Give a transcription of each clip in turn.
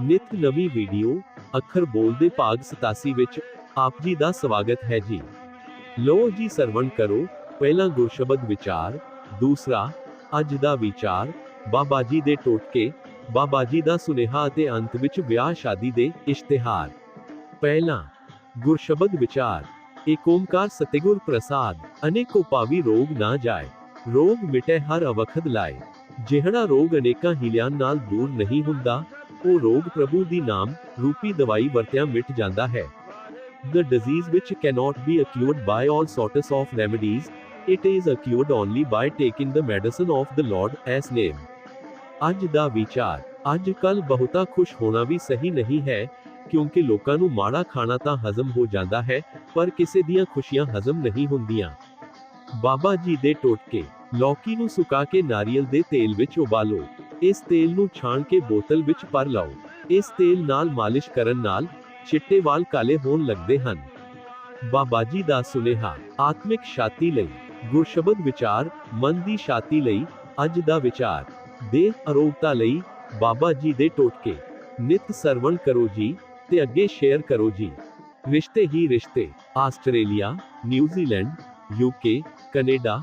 ਨਿਤ ਨਵੀਂ ਵੀਡੀਓ, ਅੱਖਰ ਬੋਲਦੇ ਭਾਗ 87 ਵਿੱਚ ਆਪ ਜੀ ਦਾ ਸਵਾਗਤ ਹੈ ਜੀ। ਲੋ ਜੀ ਸਰਵਣ ਕਰੋ, ਪਹਿਲਾ ਗੁਰਸ਼ਬਦ ਵਿਚਾਰ, ਦੂਸਰਾ, ਅੱਜ ਦਾ ਵਿਚਾਰ, ਬਾਬਾ ਜੀ ਦੇ ਟੋਟਕੇ, ਬਾਬਾ ਜੀ ਦਾ ਸੁਨੇਹਾ ਅਤੇ ਅੰਤ ਵਿੱਚ ਵਿਆਹ ਸ਼ਾਦੀ ਦੇ ਇਸ਼ਤਿਹਾਰ। ਪਹਿਲਾ, ਗੁਰਸ਼ਬਦ ਵਿਚਾਰ ਏਕ ਓਮਕਾਰ ਸਤਿਗੁਰ ਪ੍ਰਸਾਦ, ਅਨੇਕੋ ਪਾਵੀ ਰੋਗ ਨਾ ਜਾਏ, ਰੋਗ ਮਿਟੇ ਹਰ ਅਵਖਦ ਲਾਏ। ਜਿਹੜਾ ਰੋਗ ਅਨੇਕਾਂ ਹੀਲਿਆਂ ਨਾਲ ਦੂਰ ਨਹੀਂ ਹੁੰਦਾ ਉਹ ਰੋਗ ਪ੍ਰਭੂ ਦੀ ਨਾਮ ਰੂਪੀ ਦਵਾਈ ਵਰਤਿਆਂ ਮਿਟ ਜਾਂਦਾ ਹੈ The disease which cannot be cured by all sorts of remedies, it is cured only by taking the medicine of the Lord as name. ਅੱਜ ਦਾ ਵਿਚਾਰ ਅੱਜ ਕੱਲ ਬਹੁਤਾ ਖੁਸ਼ ਹੋਣਾ ਵੀ ਸਹੀ ਨਹੀਂ ਹੈ ਕਿਉਂਕਿ ਲੋਕਾਂ ਨੂੰ ਮਾੜਾ ਖਾਣਾ ਤਾਂ ਹਜ਼ਮ ਹੋ ਜਾਂਦਾ ਹੈ ਪਰ ਕਿਸੇ ਦੀਆਂ ਖੁਸ਼ੀਆਂ ਹਜ਼ਮ ਨਹੀਂ ਹੁੰਦੀਆਂ ਬਾਬਾ ਜੀ ਦੇ ਟੋਟਕੇ ਲੌਕੀ ਨੂੰ ਸੁਕਾ ਕੇ ਨਾਰੀਅਲ ਦੇ ਤੇਲ ਵਿੱਚ ਉਬਾਲੋ। ਇਸ ਤੇਲ ਨੂੰ ਛਾਣ ਕੇ ਬੋਤਲ ਵਿੱਚ ਭਰ ਲਓ। ਇਸ ਤੇਲ ਨਾਲ ਮਾਲਿਸ਼ ਕਰਨ ਨਾਲ ਚਿੱਟੇ ਵਾਲ ਕਾਲੇ ਹੋਣ ਲੱਗਦੇ ਹਨ। ਬਾਬਾ ਜੀ ਦਾ ਸੁਨੇਹਾ, ਆਤਮਿਕ ਸ਼ਾਂਤੀ ਲਈ, ਗੁਰਸ਼ਬਦ ਵਿਚਾਰ, ਮਨ ਦੀ ਸ਼ਾਂਤੀ ਲਈ, ਅੱਜ ਦਾ ਵਿਚਾਰ, ਦੇਹ ਅਰੋਗਤਾ ਲਈ, ਬਾਬਾ ਜੀ ਦੇ ਟੋਟਕੇ। ਨਿਤ ਸਰਵਣ ਕਰੋ ਜੀ ਤੇ ਅੱਗੇ ਸ਼ੇਅਰ ਕਰੋ ਜੀ। ਰਿਸ਼ਤੇ ਹੀ ਰਿਸ਼ਤੇ, Australia, New Zealand UK Canada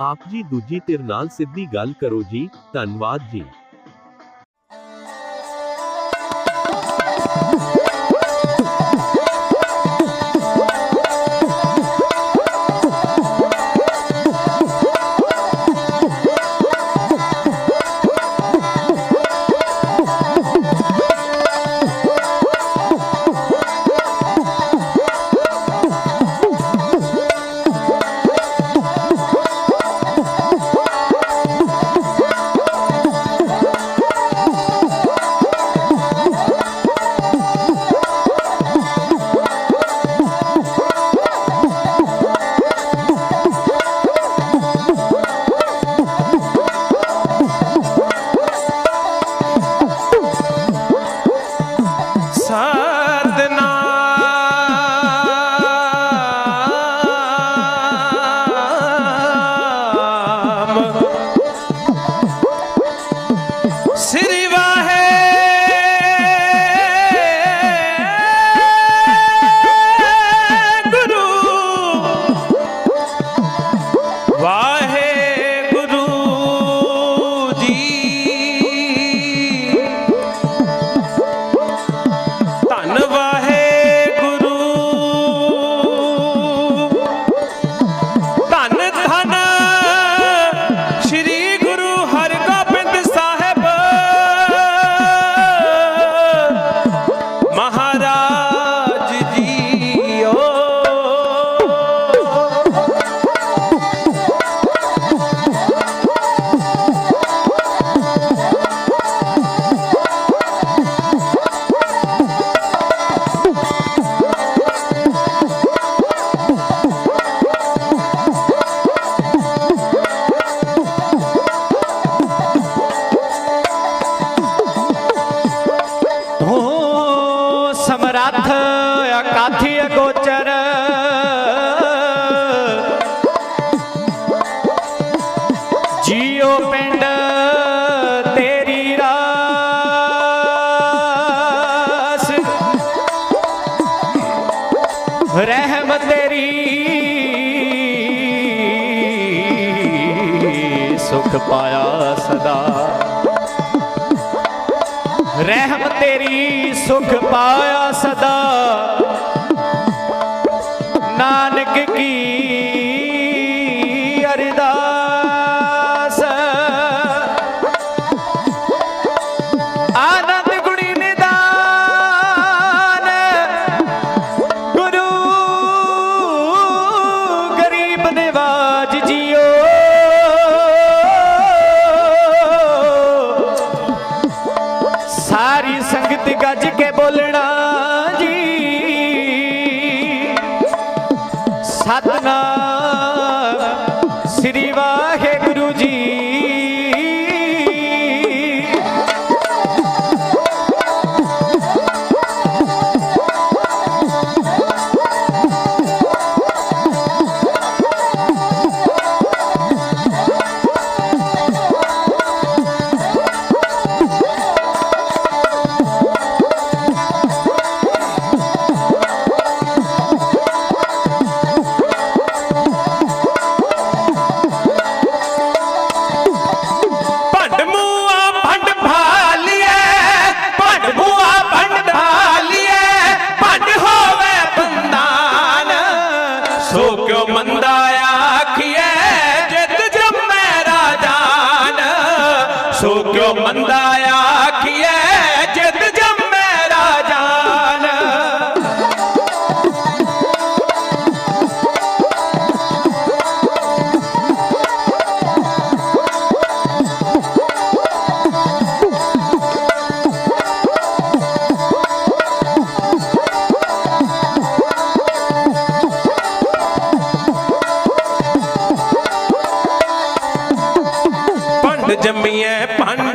ਆਪ ਜੀ ਦੂਜੀ ਧਿਰ ਨਾਲ ਸਿੱਧੀ ਗੱਲ ਕਰੋ ਜੀ। ਧੰਨਵਾਦ ਜੀ। राम ਰਹਿਮ ਤੇਰੀ। ਸੁਖ ਪਾਇਆ ਸਦਾ। ਰਹਿਮ ਤੇਰੀ ਸੁਖ ਪਾਇਆ ਸਦਾ। ਨਾਨਕ ਕੀ কাজ ਮੰਦਾ ਆਖੀਏ ਜਿਤ ਜੰਮੈ ਰਾਜਾਨ। ਭੰਡ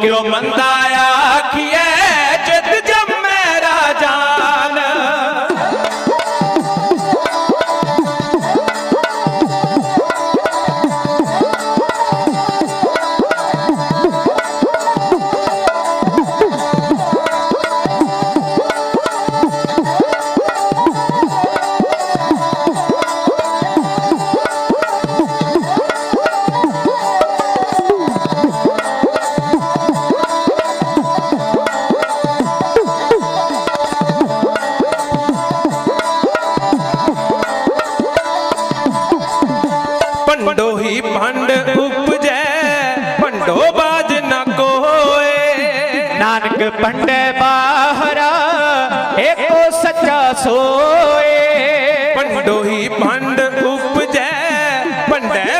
ਸੋ ਕਿਉ ਮੰਦਾ ਪੰਡੇ ਬਾਹਰਾ ਏਕੋ ਸੱਚਾ ਸੋਏ। ਭੰਡੋ ਹੀ ਭੰਡ ਉਪਜੈ ਭੰਡੈ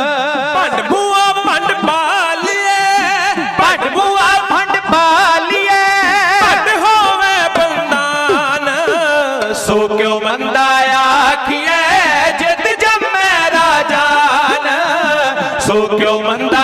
ਸੋ ਕਿਉਂ ਮੰਦਾ ਆਖੀਐ ਜਿਤ ਜੰਮੈ ਰਾਜਾਨ ਸੋ ਕਿਉਂ ਮੰਦਾ